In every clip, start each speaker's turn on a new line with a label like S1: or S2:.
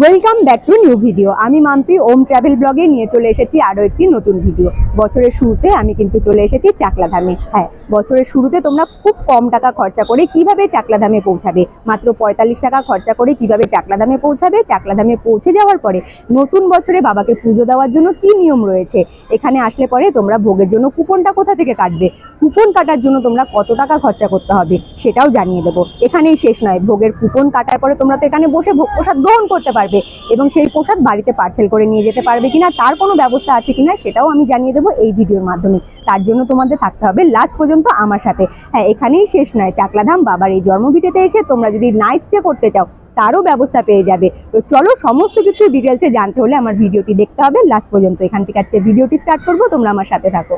S1: Welcome back to new video আমি মাম্পি, ওম travel ব্লগে নিয়ে চলে এসেছি আরও একটি নতুন ভিডিও বছরের শুরুতে আমি কিন্তু চলে এসেছি চাকলাধামে। হ্যাঁ বছরের শুরুতে তোমরা খুব কম টাকা খরচা করে কীভাবে চাকলাধামে পৌঁছাবে? মাত্র পঁয়তাল্লিশ টাকা খরচা করে কীভাবে চাকলাধামে পৌঁছাবে? চাকলাধামে পৌঁছে যাওয়ার পরে নতুন বছরে বাবাকে পুজো দেওয়ার জন্য কি নিয়ম রয়েছে? এখানে আসলে পরে তোমরা ভোগের জন্য কুপনটা কোথা থেকে কাটবে? কুপন কাটার জন্য তোমরা কত টাকা খরচা করতে হবে সেটাও জানিয়ে দেবো। এখানেই শেষ নয়, ভোগের কুপন কাটার পরে তোমরা তো এখানে বসে ভোগ প্রসাদ গ্রহণ করতে পারবে। এবং সেই পোশাক বাড়িতে পার্সেল করে নিয়ে যেতে পারবে কিনা, তার কোনো ব্যবস্থা আছে কিনা সেটাও আমি জানিয়ে দেবো এই ভিডিওর মাধ্যমে। তার জন্য তোমাদের থাকতে হবে লাস্ট পর্যন্ত আমার সাথে। হ্যাঁ এখানেই শেষ নয়, চাকলাধাম বাবার এই জন্মভিটেতে এসে তোমরা যদি নাইট স্টে করতে চাও, তারও ব্যবস্থা পেয়ে যাবে। তো চলো সমস্ত কিছু ডিটেলসে জানতে হলে আমার ভিডিওটি দেখতে হবে। লাস্ট পর্যন্ত এখান থেকে আজকে ভিডিওটি স্টার্ট করব, তোমরা আমার সাথে থাকো।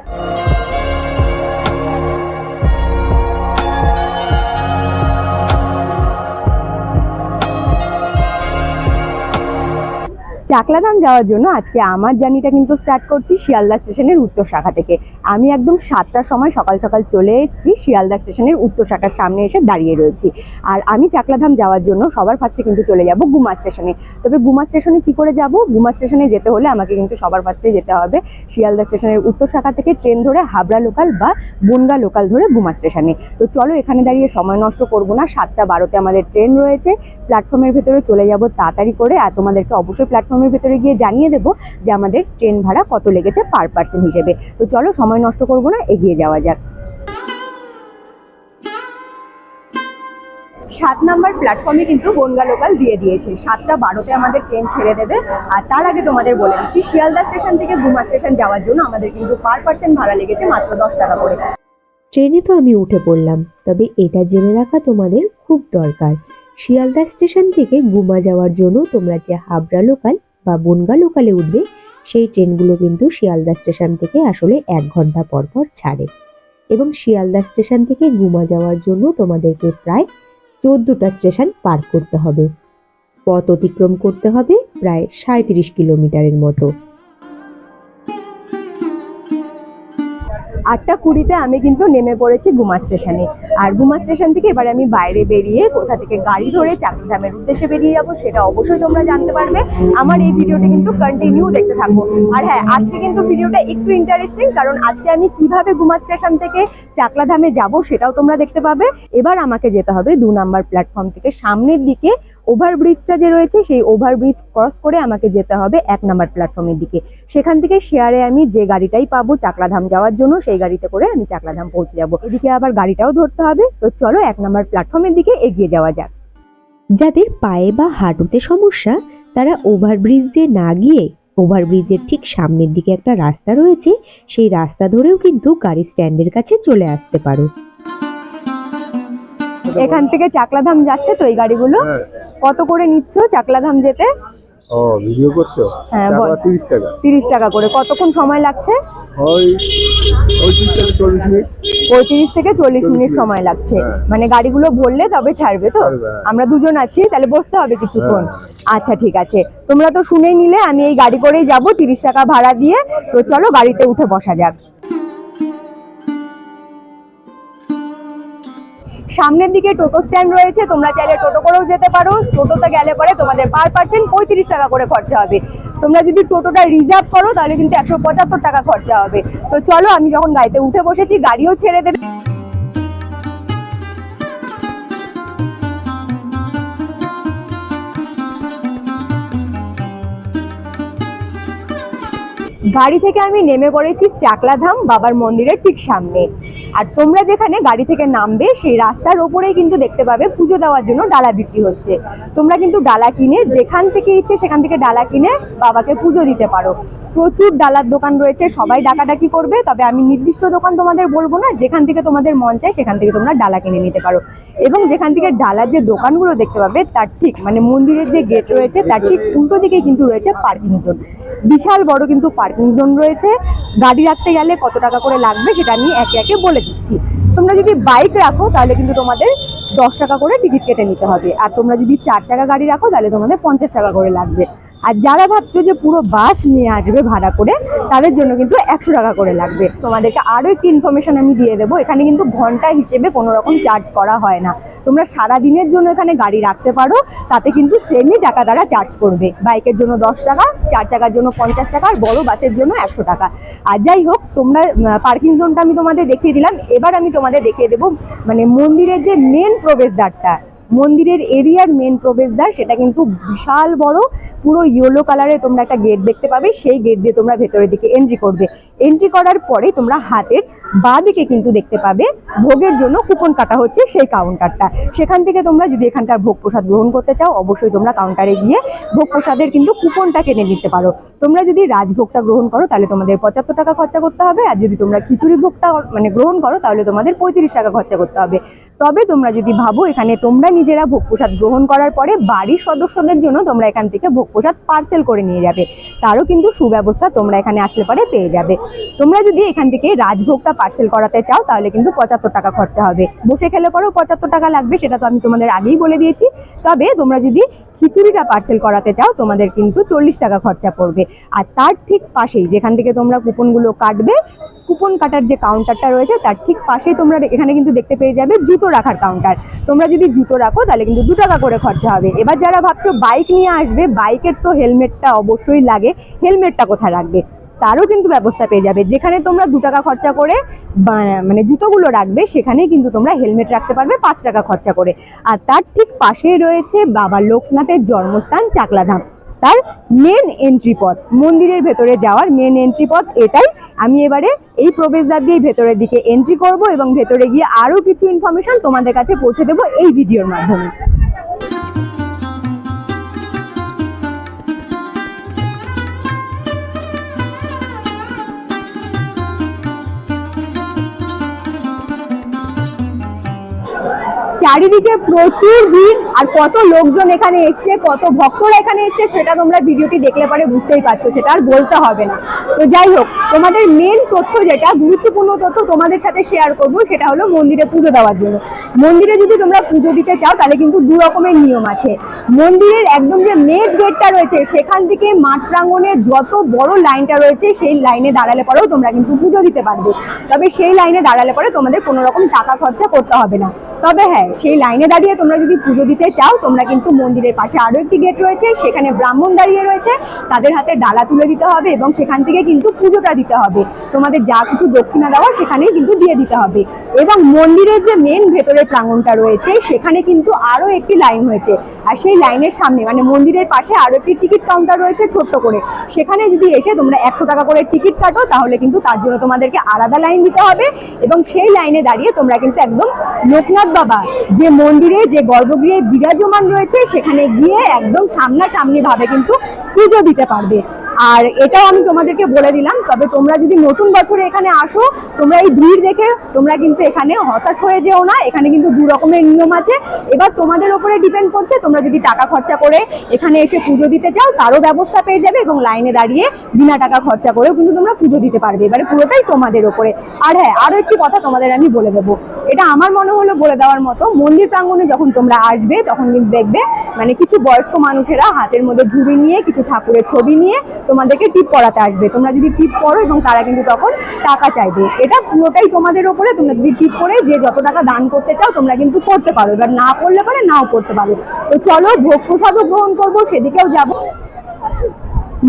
S1: চাকলাধাম যাওয়ার জন্য আজকে আমার জার্নিটা কিন্তু স্টার্ট করছি শিয়ালদা স্টেশনের উত্তর শাখা থেকে। আমি একদম সাতটার সময় সকাল সকাল চলে এসেছি শিয়ালদা স্টেশনের উত্তর শাখার সামনে এসে দাঁড়িয়ে রয়েছি। আর আমি চাকলাধাম যাওয়ার জন্য সবার ফার্স্টে কিন্তু চলে যাব গুমা স্টেশনে। তবে গুমা স্টেশনে কি করে যাব? গুমা স্টেশনে যেতে হলে আমাকে কিন্তু সবার ফার্স্টে যেতে হবে শিয়ালদা স্টেশনের উত্তর শাখা থেকে ট্রেন ধরে হাবড়া লোকাল বা বনগা লোকাল ধরে গুমা স্টেশনে। তো চলো এখানে দাঁড়িয়ে সময় নষ্ট করব না, সাতটা বারোতে আমাদের ট্রেন রয়েছে। প্ল্যাটফর্মের ভেতরে চলে যাব তাড়াতাড়ি করে, আর তোমাদেরকে অবশ্যই প্ল্যাটফর্মের ভেতরে গিয়ে জানিয়ে দেবো যে আমাদের ট্রেন ভাড়া কত লেগেছে পার পার্সন হিসেবে। তো চলো সময় নষ্ট করব না, এগিয়ে যাওয়া যাক। সাত নাম্বার প্ল্যাটফর্মে কিন্তু বনগা লোকাল দিয়ে দিয়েছে। সাতটা বারোতে আমাদের ট্রেন ছেড়ে দেবে। আর তার আগে তোমাদের বলে দিচ্ছি, শিয়ালদা স্টেশন থেকে গুমা স্টেশন যাওয়ার জন্য আমাদের কিন্তু পার পার্সেন্ট ভাড়া লেগেছে মাত্র দশ টাকা করে।
S2: ট্রেনে তো আমি উঠে পড়লাম, তবে এটা জেনে রাখা তোমাদের খুব দরকার। শিয়ালদা স্টেশন থেকে গুমা যাওয়ার জন্য তোমরা যে হাবড়া লোকাল বা বনগা লোকালে উঠবে, সেই ট্রেনগুলো কিন্তু শিয়ালদা স্টেশন থেকে আসলে এক ঘণ্টা পর পর ছাড়ে। এবং শিয়ালদা স্টেশন থেকে ঘুমা যাওয়ার জন্য তোমাদেরকে প্রায় চোদ্দোটা স্টেশন পার করতে হবে। পথ অতিক্রম করতে হবে প্রায় সাঁত্রিশ কিলোমিটারের মতো।
S1: আটটা কুড়িতে আমি কিন্তু নেমে পড়েছি গুমা স্টেশনে। আর গুমা স্টেশন থেকে এবার আমি বাইরে বেরিয়ে কোথা থেকে গাড়ি ধরে চাকরিধামের উদ্দেশ্যে বেরিয়ে যাব সেটা অবশ্যই তোমরা জানতে পারবে। আমার এই ভিডিওটা কিন্তু কন্টিনিউ দেখতে থাকব আর হ্যাঁ আজকে কিন্তু ভিডিওটা একটু ইন্টারেস্টিং কারণ আজকে আমি কীভাবে গুমা স্টেশন থেকে চাকলাধামে যাব সেটাও তোমরা দেখতে পাবে। এবার আমাকে যেতে হবে দু নাম্বার প্ল্যাটফর্ম থেকে সামনের দিকে ওভারব্রিজটা যে রয়েছে, সেই ওভারব্রিজ ক্রস করে আমাকে যেতে হবে এক নাম্বার প্ল্যাটফর্মের দিকে। সেখান থেকে শেয়ারে আমি যে গাড়িটাই পাবো চাকলাধাম যাওয়ার জন্য, সেই গাড়িতে করে আমি চাকলাধাম পৌঁছে যাব। এদিকে আবার গাড়িটাও ধরতে হবে। তো চলো এক নাম্বার প্ল্যাটফর্মের দিকে এগিয়ে যাওয়া যাক।
S2: যাদের পায়ে বা হাঁটুতে সমস্যা, তারা ওভারব্রিজ দিয়ে না গিয়ে ওভারব্রিজের ঠিক সামনের দিকে একটা রাস্তা রয়েছে, সেই রাস্তা ধরেও কিন্তু গাড়ি স্ট্যান্ডের কাছে চলে আসতে পারো।
S1: এখান থেকে চাকলাধাম যাচ্ছে তো এই গাড়িগুলো?
S3: হ্যাঁ।
S1: কত করে নিচ্ছ চাকলাধাম যেতে?
S3: ও ভিডিও করছ?
S1: হ্যাঁ,
S3: টাকা
S1: বল।
S3: তিরিশ টাকা।
S1: তিরিশ টাকা করে। কতক্ষণ সময় লাগছে?
S3: ওই মিনিট।
S1: থেকে চল্লিশ
S3: চল্লিশ
S1: মিনিট
S3: মিনিট।
S1: সময় লাগছে।
S3: হ্যাঁ।
S1: মানে গাড়িগুলো ভরলে তবে ছাড়বে তো?
S3: হ্যাঁ।
S1: আমরা দুজন আছি তাহলে বসতে হবে কিছুক্ষণ। আচ্ছা ঠিক আছে। তোমরা তো শুনেই নিলে আমি এই গাড়ি করেই যাব তিরিশ টাকা ভাড়া দিয়ে। তো চলো গাড়িতে উঠে বসা যাক। সামনের দিকে টোটো স্ট্যান্ড রয়েছে, তোমরা চাইলে টোটো করেও যেতে পারো। টোটোতে গেলে পরে তোমাদের পার পার্সেন্ট পঁয়ত্রিশ টাকা করে খরচা হবে। তোমরা যদি টোটোটা রিজার্ভ করো, তাহলে কিন্তু একশো পঁচাত্তর টাকা খরচা হবে। তো চলো, আমি যখন গাড়িতে উঠে বসেছি, গাড়িও ছেড়ে দেবে। গাড়ি থেকে আমি নেমে পড়েছি চাকলাধাম বাবার মন্দিরের ঠিক সামনে। আর তোমরা যেখানে গাড়ি থেকে নামবে, সেই রাস্তার ওপরেই কিন্তু দেখতে পাবে পুজো দেওয়ার জন্য ডালা বিক্রি হচ্ছে। তোমরা কিন্তু ডালা কিনে যেখান থেকে ইচ্ছে সেখান থেকে ডালা কিনে বাবাকে পুজো দিতে পারো। প্রচুর ডালার দোকান রয়েছে, সবাই ডাকাডাকি করবে, তবে আমি নির্দিষ্ট দোকান তোমাদের বলব না, যেখান থেকে তোমাদের মন চায় সেখান থেকে তোমরা ডালা কিনে নিতে পারো। এবং যেখান থেকে ডালার যে দোকানগুলো দেখতে পাবে, তার ঠিক মানে মন্দিরের যে গেট রয়েছে, তার ঠিক উল্টো দিকে কিন্তু রয়েছে পার্কিং জোন বিশাল বড় কিন্তু পার্কিং জোন রয়েছে। গাড়ি রাখতে গেলে কত টাকা করে লাগবে সেটা আমি একে একে বলে দিচ্ছি। তোমরা যদি বাইক রাখো, তাহলে কিন্তু তোমাদের দশ টাকা করে টিকিট কেটে নিতে হবে। আর তোমরা যদি চার চাকা গাড়ি রাখো, তাহলে তোমাদের পঞ্চাশ টাকা করে লাগবে। আর যারা ভাবছ যে পুরো বাস নিয়ে আসবে ভাড়া করে, তাদের জন্য কিন্তু একশো টাকা করে লাগবে। তোমাদেরকে আরও একটি ইনফরমেশন আমি দিয়ে দেবো। এখানে কিন্তু ঘণ্টা হিসেবে কোনো রকম চার্জ করা হয় না। তোমরা সারা দিনের জন্য এখানে গাড়ি রাখতে পারো, তাতে কিন্তু সেমই টাকা তারা চার্জ করবে। বাইকের জন্য দশ টাকা, চার চাকার জন্য পঞ্চাশ টাকা, আর বড় বাসের জন্য একশো টাকা। আর যাই হোক, তোমরা পার্কিং জোনটা আমি তোমাদের দেখিয়ে দিলাম। এবার আমি তোমাদের দেখিয়ে দেবো মানে মন্দিরের যে মেন প্রবেশদ্বারটা মন্দিরের এরিয়ার মেন প্রবেশদ্বার, সেটা কিন্তু বিশাল বড়, পুরো ইয়েলো কালারে তোমরা একটা গেট দেখতে পাবে, সেই গেট দিয়ে তোমরা ভেতরের দিকে এন্ট্রি করবে। এন্ট্রি করার পরে তোমরা হাতের বাঁ দিকে কিন্তু দেখতে পাবে, ভোগের জন্য কুপন কাটা হচ্ছে সেই কাউন্টারটা সেখান থেকে তোমরা যদি এখানকার ভোগ প্রসাদ গ্রহণ করতে চাও, অবশ্যই তোমরা কাউন্টারে গিয়ে ভোগ প্রসাদের কিন্তু কুপনটা কেনে নিতে পারো। তোমরা যদি রাজভোগটা গ্রহণ করো, তাহলে তোমাদের পঁচাত্তর টাকা খরচা করতে হবে, আর যদি তোমরা খিচুড়ি ভোগটা মানে গ্রহণ করো, তাহলে তোমাদের পঁয়ত্রিশ টাকা খরচা করতে হবে। তবে তোমরা যদি ভাবো এখানে তোমরা নিজেরা ভোগ প্রসাদ গ্রহণ করার পরে বাড়ির সদস্যদের জন্য তোমরা এখান থেকে ভোগ প্রসাদ পার্সেল করে নিয়ে যাবে। তারও কিন্তু সুব্যবস্থা তোমরা এখানে আসলে পরে পেয়ে যাবে। তোমরা যদি এখান থেকে রাজভোগটা পার্সেল করাতে চাও, তাহলে কিন্তু পঁচাত্তর টাকা খরচা হবে। বসে খেলে পরেও পঁচাত্তর টাকা লাগবে, সেটা তো আমি তোমাদের আগেই বলে দিয়েছি। তবে তোমরা যদি খিচুড়িটা পার্সেল করাতে চাও, তোমাদের কিন্তু চল্লিশ টাকা খরচা পড়বে। আর তার ঠিক পাশেই, যেখান থেকে তোমরা কুপনগুলো কাটবে, কুপন কাটার যে কাউন্টারটা রয়েছে, তার ঠিক পাশেই তোমরা এখানে কিন্তু দেখতে পেয়ে যাবে জুতো রাখার কাউন্টার তোমরা যদি জুতো রাখো, তাহলে কিন্তু দু টাকা করে খরচা হবে। এবার যারা ভাবছ বাইক নিয়ে আসবে বাইকের তো হেলমেটটা অবশ্যই লাগে। হেলমেটটা কোথায় রাখবে? তারও কিন্তু ব্যবস্থা পেয়ে যাবে। যেখানে তোমরা দু টাকা খরচা করে মানে জুতোগুলো রাখবে, সেখানেই কিন্তু তোমরা হেলমেট রাখতে পারবে পাঁচ টাকা খরচা করে। আর তার ঠিক পাশেই রয়েছে বাবা লোকনাথের জন্মস্থান চাকলাধাম। তার মেন এন্ট্রি পথ, মন্দিরের ভেতরে যাওয়ার মেন এন্ট্রি পথ এটাই। আমি এবারে এই প্রবেশদ্বার দিয়ে ভেতরের দিকে এন্ট্রি করব এবং ভেতরে গিয়ে আরও কিছু ইনফরমেশন তোমাদের কাছে পৌঁছে দেবো এই ভিডিওর মাধ্যমে। চারিদিকে প্রচুর ভিড় আর কত লোকজন এখানে এসছে, কত ভক্তরা এখানে এসছে, সেটা তোমরা ভিডিওটি দেখলে পরে বুঝতেই পারছ, সেটা আর বলতে হবে না। তো যাই হোক, তোমাদের মেন তথ্য যেটা, গুরুত্বপূর্ণ তথ্য তোমাদের সাথে শেয়ার করব, সেটা হলো মন্দিরে পুজো দেওয়ার জন্য। মন্দিরে যদি তোমরা পুজো দিতে চাও, তাহলে কিন্তু দু রকমের নিয়ম আছে। মন্দিরের একদম যে মেন গেটটা রয়েছে, সেখান থেকে মাঠ প্রাঙ্গণে যত বড় লাইনটা রয়েছে, সেই লাইনে দাঁড়ালে পরেও তোমরা কিন্তু পুজো দিতে পারবে। তবে সেই লাইনে দাঁড়ালে পরে তোমাদের কোনো রকম টাকা খরচা করতে হবে না। তবে হ্যাঁ সেই লাইনে দাঁড়িয়ে তোমরা যদি পুজো দিতে চাও, তোমরা কিন্তু মন্দিরের পাশে আরও একটি গেট রয়েছে, সেখানে ব্রাহ্মণ দাঁড়িয়ে রয়েছে। তাদের হাতে ডালা তুলে দিতে হবে এবং সেখান থেকে কিন্তু পুজোটা দিতে হবে। তোমাদের যা কিছু দক্ষিণা দেওয়া, সেখানেই কিন্তু দিয়ে দিতে হবে। এবং মন্দিরের যে মেন ভেতরের প্রাঙ্গনটা রয়েছে, সেখানে কিন্তু আরও একটি লাইন হয়েছে। আর সেই লাইনের সামনে মানে মন্দিরের পাশে আরও একটি টিকিট কাউন্টার রয়েছে ছোট্ট করে। সেখানে যদি এসে তোমরা একশো টাকা করে টিকিট কাটো, তাহলে কিন্তু তার জন্য তোমাদেরকে আলাদা লাইন দিতে হবে। এবং সেই লাইনে দাঁড়িয়ে তোমরা কিন্তু একদম লোকনাথ বাবা, যে মন্দিরে, যে গর্ভগৃহে বিরাজমান রয়েছে, সেখানে গিয়ে একদম সামনাসামনি ভাবে কিন্তু পুজো দিতে পারবে। আর এটাও আমি তোমাদেরকে বলে দিলাম, তবে তোমরা যদি নতুন বছরে এখানে আসো, তোমরা এই ভিড় দেখে তোমরা কিন্তু এখানে হতাশ হয়ে যেও না, এখানে কিন্তু দু রকমের নিয়ম আছে। এবার তোমাদের ওপরে ডিপেন্ড করছে, তোমরা যদি টাকা খরচা করে এখানে এসে পুজো দিতে চাও, তারও ব্যবস্থা পেয়ে যাবে এবং লাইনে দাঁড়িয়ে বিনা টাকা খরচা করেও কিন্তু তোমরা পুজো দিতে পারবে। এবারে পুরোটাই তোমাদের ওপরে। আর হ্যাঁ আরও একটি কথা তোমাদের আমি বলে দেবো। এটা আমার মনে হলো বলে দেওয়ার মতো, মন্দির প্রাঙ্গণে যখন তোমরা আসবে, তখন কিন্তু দেখবে মানে কিছু বয়স্ক মানুষেরা হাতের মধ্যে ঝুড়ি নিয়ে, কিছু ঠাকুরের ছবি নিয়ে তোমাদেরকে টিপ করাতে আসবে। তোমরা যদি টিপ করো এবং তারা কিন্তু তখন টাকা চাইবে। এটা পুরোটাই তোমাদের ওপরে তোমরা যদি টিপ করে যে যত টাকা দান করতে চাও, তোমরা কিন্তু করতে পারো। এবার না করলে পারে নাও করতে পারো। তো চলো, ভোগ প্রসাদও গ্রহণ করব, সেদিকেও যাব।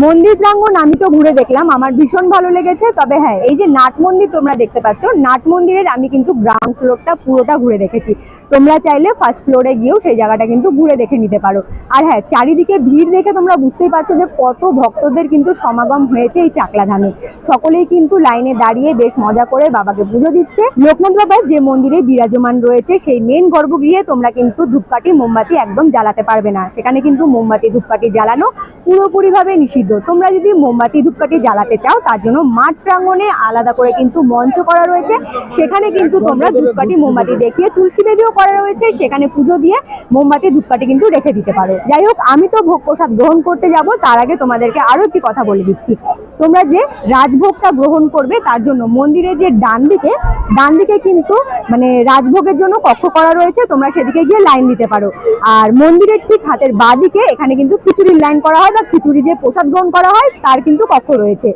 S1: মন্দির প্রাঙ্গণ আমি তো ঘুরে দেখলাম, আমার ভীষণ ভালো লেগেছে। তবে হ্যাঁ এই যে নাট মন্দির তোমরা দেখতে পাচ্ছ, নাট মন্দিরের আমি কিন্তু গ্রাউন্ড ফ্লোরটা পুরোটা ঘুরে দেখেছি। তোমরা চাইলে ফার্স্ট ফ্লোরে গিয়েও সেই জায়গাটা কিন্তু ঘুরে দেখে নিতে পারো। আর হ্যাঁ চারিদিকে ভিড় দেখে তোমরা বুঝতেই পারছ যে কত ভক্তদের কিন্তু সমাগম হয়েছে এই চাকলা ধামে সকলেই কিন্তু লাইনে দাঁড়িয়ে বেশ মজা করে বাবাকে পুজো দিচ্ছে। লোকনাথ বাবা যে মন্দিরে বিরাজমান রয়েছে, সেই মেন গর্ভগৃহে তোমরা কিন্তু ধূপকাঠি, মোমবাতি একদম জ্বালাতে পারবে না। সেখানে কিন্তু মোমবাতি, ধূপকাঠি জ্বালানো পুরোপুরিভাবে নিষিদ্ধ। তোমরা যদি মোমবাতি, ধূপকাঠি জ্বালাতে চাও, তার জন্য মাঠ প্রাঙ্গণে আলাদা করে কিন্তু মঞ্চ করা রয়েছে। সেখানে কিন্তু তোমরা ধূপকাঠি, মোমবাতি দেখিয়ে তুলসী বেদিও করা রয়েছে, সেখানে পুজো দিয়ে মোমবাতি, ধূপকাঠি কিন্তু রেখে দিতে পারো। যাই হোক, আমি তো ভোগ প্রসাদ গ্রহণ করতে যাব, তার আগে তোমাদেরকে আরও একটি কথা বলে দিচ্ছি। তোমরা যে রাজভোগটা গ্রহণ করবে, তার জন্য মন্দিরের যে ডান দিকে ডান দিকে কিন্তু মানে রাজভোগের জন্য কক্ষ করা রয়েছে, তোমরা সেদিকে গিয়ে লাইন দিতে পারো। আর মন্দিরের ঠিক হাতের বাঁ দিকে, এখানে কিন্তু খিচুড়ির লাইন করা হয় বা খিচুড়ি যে প্রসাদ গ্রহণ করা হয়, তার কিন্তু কক্ষ রয়েছে।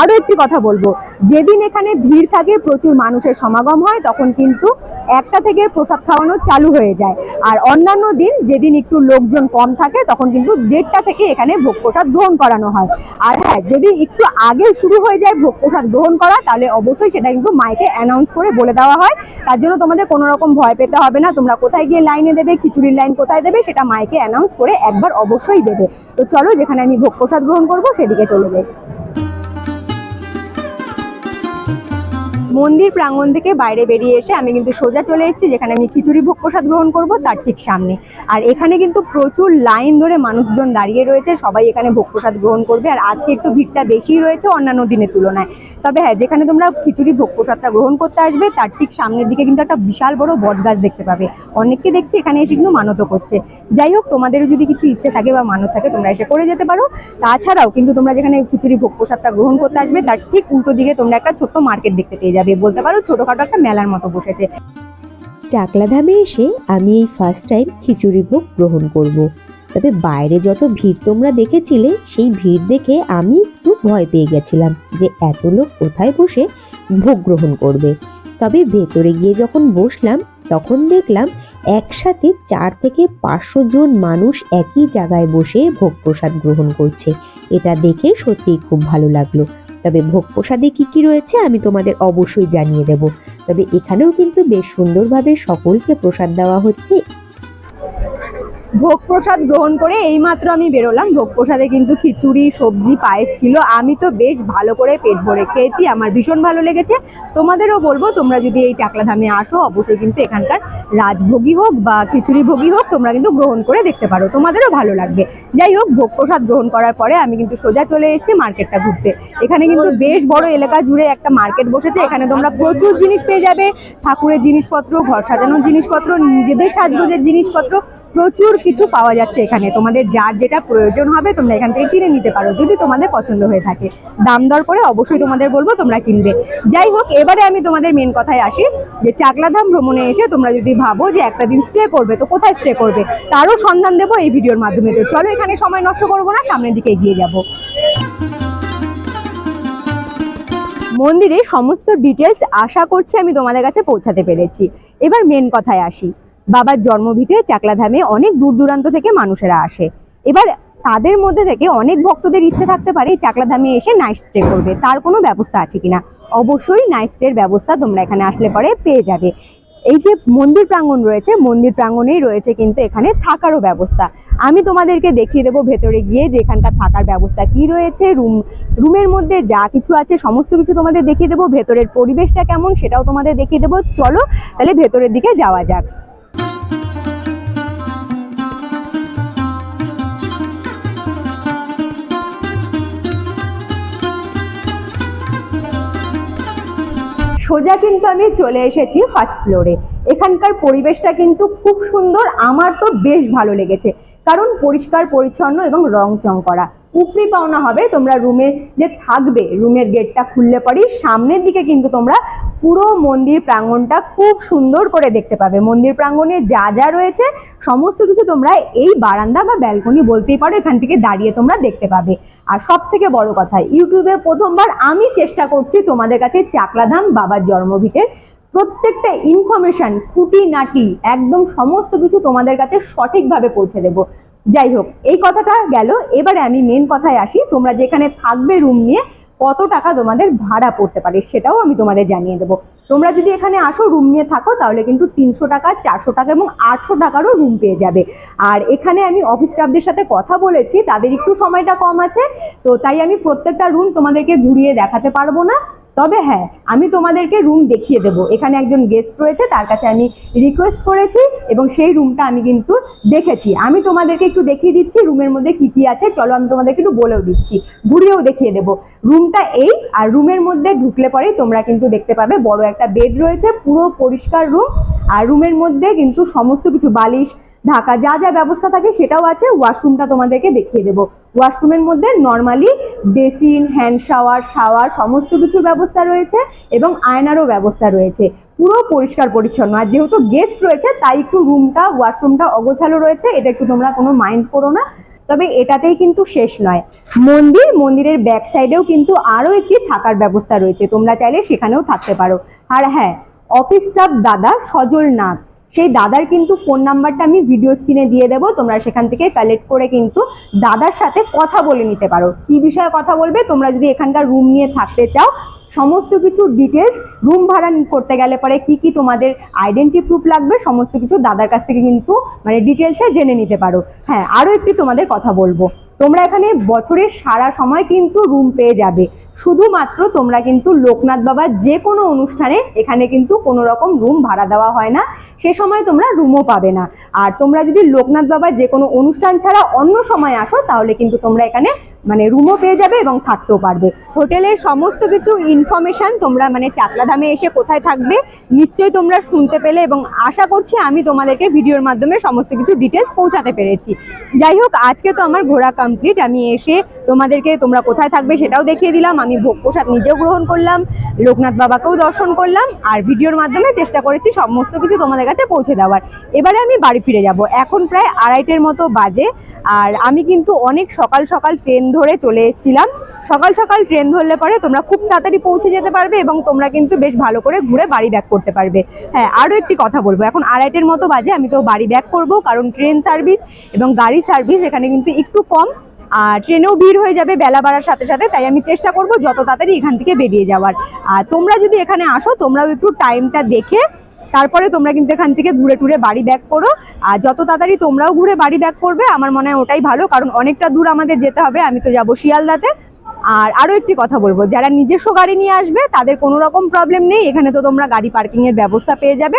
S1: আরও একটি কথা বলব। যেদিন এখানে ভিড় থাকে, প্রচুর মানুষের সমাগম হয়, তখন কিন্তু একটা থেকে প্রসাদ খাওয়ানো চালু হয়ে যায়। আর অন্যান্য দিন যেদিন একটু লোকজন কম থাকে, তখন কিন্তু দেড়টা থেকে এখানে ভোগ প্রসাদ গ্রহণ করানো হয়। আর হ্যাঁ যদি একটু আগে শুরু হয়ে যায় ভোগ প্রসাদ গ্রহণ করা, তাহলে অবশ্যই সেটা কিন্তু মাইকে অ্যানাউন্স করে বলে দেওয়া হয়। তার জন্য তোমাদের কোনো রকম ভয় পেতে হবে না। তোমরা কোথায় গিয়ে লাইনে দেবে, খিচুড়ির লাইন কোথায় দেবে, সেটা মাইকে অ্যানাউন্স করে একবার অবশ্যই দেবে। তো চলো, যেখানে আমি ভোগ প্রসাদ গ্রহণ করব, সেদিকে চলে যাই। মন্দির প্রাঙ্গণ থেকে বাইরে বেরিয়ে এসে আমি কিন্তু সোজা চলে এসেছি, যেখানে আমি খিচুড়ি ভোগ প্রসাদ গ্রহণ করব তার ঠিক সামনে। আর এখানে কিন্তু প্রচুর লাইন ধরে মানুষজন দাঁড়িয়ে রয়েছে, সবাই এখানে ভোগ প্রসাদ গ্রহণ করবে। আর আজকে একটু ভিড়টা বেশি রয়েছে অন্যান্য দিনের তুলনায়। তবে হ্যাঁ যেখানে তোমরা খিচুড়ি ভোগ প্রসাদটা গ্রহণ করতে আসবে, তার ঠিক সামনের দিকে কিন্তু একটা বিশাল বড় বট গাছ দেখতে পাবে। অনেককে দেখছি এখানে এসে কিন্তু মানত করছে। যাই হোক, তোমাদেরও যদি কিছু ইচ্ছে থাকে বা মানত থাকে, তোমরা এসে করে যেতে পারো। তাছাড়াও কিন্তু তোমরা যেখানে খিচুড়ি ভোগ প্রসাদটা গ্রহণ করতে আসবে, তার ঠিক উল্টো দিকে তোমরা একটা ছোট্ট মার্কেট দেখতে পেয়ে যাবে। বলতে পারো, ছোটখাটো একটা মেলার মতো বসেছে।
S2: চাকলা ধামে এসে আমি এই ফার্স্ট টাইম খিচুড়ি ভোগ গ্রহণ করব। তবে বাইরে যত ভিড় তোমরা দেখেছিলে, সেই ভিড় দেখে আমি একটু ভয় পেয়ে গেছিলাম যে এত লোক কোথায় বসে ভোগ গ্রহণ করবে। তবে ভেতরে গিয়ে যখন বসলাম, তখন দেখলাম একসাথে চার থেকে পাঁচশো জন মানুষ একই জায়গায় বসে ভোগ প্রসাদ গ্রহণ করছে। এটা দেখে সত্যিই খুব ভালো লাগল। তবে ভোগ প্রসাদে কি কি রয়েছে আমি তোমাদের অবশ্যই জানিয়ে দেব। তবে এখানেও কিন্তু বেশ সুন্দরভাবে সকলকে প্রসাদ দেওয়া হচ্ছে।
S1: ভোগ প্রসাদ গ্রহণ করে এইমাত্র আমি বেরোলাম। ভোগ প্রসাদে কিন্তু খিচুড়ি, সবজি, পায়েস ছিল। আমি তো বেশ ভালো করে পেট ভরে খেয়েছি। আমার ভীষণ ভালো লেগেছে। তোমাদেরও বলব, তোমরা যদি এই টাকলা ধামে আসো, অবশ্যই কিন্তু এখানকার রাজভোগী হোক বা খিচুড়ি ভোগী হোক, তোমরা কিন্তু গ্রহণ করে দেখতে পারো। তোমাদেরও ভালো লাগবে। যাই হোক ভোগ প্রসাদ গ্রহণ করার পরে আমি কিন্তু সোজা চলে এসেছি মার্কেটটা ঘুরতে। এখানে কিন্তু বেশ বড় এলাকা জুড়ে একটা মার্কেট বসেছে। এখানে তোমরা প্রচুর জিনিস পেয়ে যাবে। ঠাকুরের জিনিসপত্র, ঘর সাজানোর জিনিসপত্র, নিজেদের সাজগোজের জিনিসপত্র প্রচুর কিছু পাওয়া যাচ্ছে এখানে। তোমাদের যার যেটা প্রয়োজন হবে তোমরা এখান থেকে কিনে নিতে পারো, যদি তোমাদের পছন্দ হয়ে থাকে। দাম দর করে অবশ্যই তোমাদের বলব তোমরা কিনবে। যাই হোক, এবারে আমি তোমাদের মেন কথায় আসি, যে চাকলাধাম ভ্রমণে এসে তোমরা যদি ভাবো যে একটা দিন স্টে করবে, তো কোথায় স্টে করবে? তারও সন্ধান দেবো এই ভিডিওর মাধ্যমে। তো চলো এখানে সময় নষ্ট করব না, সামনের দিকে এগিয়ে যাব। মন্দিরে সমস্ত ডিটেলস আশা করছি আমি তোমাদের কাছে পৌঁছাতে পেরেছি। এবার মেন কথায় আসি। বাবার জন্মভিটে চাকলাধামে অনেক দূর দূরান্ত থেকে মানুষেরা আসে। এবার তাদের মধ্যে থেকে অনেক ভক্তদের ইচ্ছে থাকতে পারে চাকলাধামে এসে নাইট স্টে করবে। তার কোনো ব্যবস্থা আছে কিনা? অবশ্যই নাইট স্টের ব্যবস্থা তোমরা এখানে আসলে পরে পেয়ে যাবে। এই যে মন্দির প্রাঙ্গণ রয়েছে, মন্দির প্রাঙ্গণেই রয়েছে কিন্তু এখানে থাকারও ব্যবস্থা। আমি তোমাদেরকে দেখিয়ে দেবো ভেতরে গিয়ে যে এখানকার থাকার ব্যবস্থা কি রয়েছে, রুম, রুমের মধ্যে যা কিছু আছে, সমস্ত কিছু তোমাদের দেখিয়ে দেবো। ভেতরের পরিবেশটা কেমন সেটাও তোমাদের দেখিয়ে দেবো। চলো তাহলে ভেতরের দিকে যাওয়া যাক। সোজা কিন্তু আমি চলে এসেছি ফার্স্ট ফ্লোরে এখানকার পরিবেশটা কিন্তু খুব সুন্দর, আমার তো বেশ ভালো লেগেছে। কারণ পরিষ্কার, পরিচ্ছন্ন এবং রং চং করা। উপরি পাওনা হবে তোমরা রুমে যে থাকবে, রুমের গেটটা খুললে পরেই সামনের দিকে কিন্তু তোমরা পুরো মন্দির প্রাঙ্গণটা খুব সুন্দর করে দেখতে পাবে। মন্দির প্রাঙ্গণে যা যা রয়েছে, সমস্ত কিছু তোমরা এই বারান্দা বা ব্যালকনি বলতেই পারো, এখান থেকে দাঁড়িয়ে তোমরা দেখতে পাবে। আর সব থেকে বড় কথা, ইউটিউবে প্রথমবার আমি চেষ্টা করছি তোমাদের কাছে চাকলাধাম বাবার জন্মভিটের প্রত্যেকটা ইনফরমেশন খুঁটিনাটি, একদম সমস্ত কিছু তোমাদের কাছে সঠিকভাবে পৌঁছে দেবো। যাই হোক, এই কথাটা গেল, এবারে আমি মেন কথায় আসি, তোমরা যেখানে থাকবে রুম নিয়ে কত টাকা তোমাদের ভাড়া পড়তে পারে সেটাও আমি তোমাদের জানিয়ে দেবো। তোমরা যদি এখানে আসো রুম নিয়ে থাকো, তাহলে কিন্তু তিনশো টাকা, চারশো টাকা এবং আটশো টাকারও রুম পেয়ে যাবে। আর এখানে আমি অফিস স্টাফদের সাথে কথা বলেছি, তাদের একটু সময়টা কম আছে, তো তাই আমি প্রত্যেকটা রুম তোমাদেরকে ঘুরিয়ে দেখাতে পারব না। তবে হ্যাঁ আমি তোমাদেরকে রুম দেখিয়ে দেবো। এখানে একজন গেস্ট রয়েছে, তার কাছে আমি রিকোয়েস্ট করেছি এবং সেই রুমটা আমি কিন্তু দেখেছি। আমি তোমাদেরকে একটু দেখিয়ে দিচ্ছি রুমের মধ্যে কি কি আছে। চলো আমি তোমাদেরকে একটু বলেও দিচ্ছি। ঘুরিয়েও দেখিয়ে দেবো। রুমটা এই, আর রুমের মধ্যে ঢুকলে পরেই তোমরা কিন্তু দেখতে পাবে বড় একটা বেড রয়েছে, পুরো পরিষ্কার রুম আর রুমের মধ্যে কিন্তু সমস্ত কিছু বালিশ ঢাকা যা যা ব্যবস্থা থাকে সেটাও আছে ওয়াশরুমটা তোমাদেরকে দেখিয়ে দেবো। ওয়াশরুমের মধ্যে normally basin hand shower shower সমস্ত কিছুর ব্যবস্থা রয়েছে এবং আয়নারও ব্যবস্থা রয়েছে। পুরো পরিষ্কার পরিচ্ছন্ন। আর যেহেতু গেস্ট রয়েছে, তাই একটু রুমটা ওয়াশরুমটা অগোছালো রয়েছে, এটা একটু তোমরা কোনো মাইন্ড করো না। তবে এটাতেই কিন্তু শেষ নয়। মন্দির, মন্দিরের ব্যাক সাইডেও কিন্তু আরও একটি থাকার ব্যবস্থা রয়েছে। তোমরা চাইলে সেখানেও থাকতে পারো। আর হ্যাঁ অফিস স্টাফ দাদা সজল নাগ সেই দাদার কিন্তু ফোন নাম্বারটা আমি ভিডিও স্ক্রিনে দিয়ে দেবো। তোমরা সেখান থেকে কালেক্ট করে কিন্তু দাদার সাথে কথা বলে নিতে পারো। কি বিষয়ে কথা বলবে? তোমরা যদি এখানকার রুম নিয়ে থাকতে চাও সমস্ত কিছু ডিটেলস রুম ভাড়া করতে গেলে পরে কি কি তোমাদের আইডেন্টি প্রুফ লাগবে, সমস্ত কিছু দাদার কাছ থেকে কিন্তু মানে ডিটেলসে জেনে নিতে পারো। হ্যাঁ আরও একটি তোমাদের কথা বলব। তোমরা এখানে বছরের সারা সময় কিন্তু রুম পেয়ে যাবে। শুধুমাত্র তোমরা কিন্তু লোকনাথ বাবার যে কোনো অনুষ্ঠানে এখানে কিন্তু কোনো রকম রুম ভাড়া দেওয়া হয় না। সে সময় তোমরা রুমও পাবে না। আর তোমরা যদি লোকনাথ বাবার যে কোনো অনুষ্ঠান ছাড়া অন্য সময় আসো, তাহলে কিন্তু তোমরা এখানে মানে রুমও পেয়ে যাবে এবং থাকতেও পারবে। হোটেলের সমস্ত কিছু ইনফরমেশন তোমরা মানে চাকলাধামে এসে কোথায় থাকবে, নিশ্চয়ই তোমরা শুনতে পেলে এবং আশা করছি আমি তোমাদেরকে ভিডিওর মাধ্যমে সমস্ত কিছু ডিটেলস পৌঁছাতে পেরেছি। যাই হোক, আজকে তো আমার ঘোরা কমপ্লিট আমি এসে তোমাদেরকে তোমরা কোথায় থাকবে সেটাও দেখিয়ে দিলাম। আমি ভোগ প্রসাদ নিজেও গ্রহণ করলাম লোকনাথ বাবাকেও দর্শন করলাম, আর ভিডিওর মাধ্যমে চেষ্টা করেছি সমস্ত কিছু তোমাদের কাছে পৌঁছে দেওয়ার। এবারে আমি বাড়ি ফিরে যাব। এখন প্রায় আড়াইটের মতো বাজে। আর আমি কিন্তু অনেক সকাল সকাল ট্রেন ধরে চলে এসেছিলাম। সকাল সকাল ট্রেন ধরলে পরে তোমরা খুব তাড়াতাড়ি পৌঁছে যেতে পারবে এবং তোমরা কিন্তু বেশ ভালো করে ঘুরে বাড়ি ব্যাক করতে পারবে। হ্যাঁ আরও একটি কথা বলব। এখন আড়াইটের মতো বাজে, আমি তো বাড়ি ব্যাক করব কারণ ট্রেন সার্ভিস এবং গাড়ি সার্ভিস এখানে কিন্তু একটু কম। আর ট্রেনেও ভিড় হয়ে যাবে বেলা বাড়ার সাথে সাথে, তাই আমি চেষ্টা করব যত তাড়াতাড়ি এখান থেকে বেরিয়ে যাওয়ার। আর তোমরা যদি এখানে আসো, তোমরাও একটু টাইমটা দেখে তারপরে তোমরা কিন্তু এখান থেকে ঘুরে টুরে বাড়ি ব্যাক করো। আর যত তাড়াতাড়ি তোমরাও ঘুরে বাড়ি ব্যাক করবে, আমার মনে হয় ওটাই ভালো, কারণ অনেকটা দূর আমাদের যেতে হবে, আমি তো যাব শিয়ালদাতে। আর আরও একটি কথা বলব, যারা নিজস্ব গাড়ি নিয়ে আসবে, তাদের কোনো রকম প্রবলেম নেই, এখানে তো তোমরা গাড়ি পার্কিং এর ব্যবস্থা পেয়ে যাবে।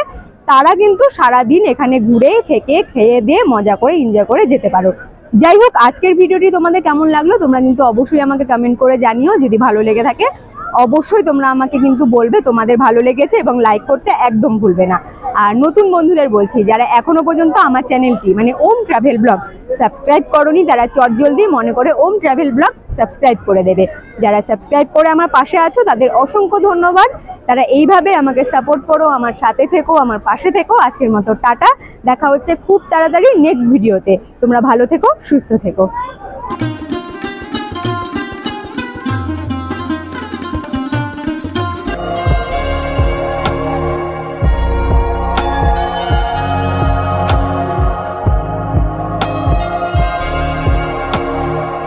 S1: তারা কিন্তু সারাদিন এখানে ঘুরে থেকে খেয়ে দিয়ে মজা করে এনজয় করে যেতে পারো। যাই হোক, আজকের ভিডিওটি তোমাদের কেমন লাগল, তোমরা কিন্তু অবশ্যই আমাকে কমেন্ট করে জানিও, যদি ভালো লেগে থাকে। অবশ্যই তোমরা আমাকে কিন্তু বলবে, তোমাদের ভালো লেগেছে এবং লাইক করতে একদম ভুলবে না। আর নতুন বন্ধুদের বলছি, যারা এখনও পর্যন্ত আমার চ্যানেলটি মানে ওম ট্রাভেল ব্লগ সাবস্ক্রাইব করনি তারা চটজলদি মনে করে ওম ট্রাভেল ব্লগ সাবস্ক্রাইব করে দেবে। যারা সাবস্ক্রাইব করে আমার পাশে আছো, তাদের অসংখ্য ধন্যবাদ। তারা এইভাবে আমাকে সাপোর্ট করো, আমার সাথে থেকো, আমার পাশে থেকো। আজকের মতো টাটা। দেখা হচ্ছে খুব তাড়াতাড়ি নেক্সট ভিডিওতে তোমরা ভালো থেকো, সুস্থ থেকো।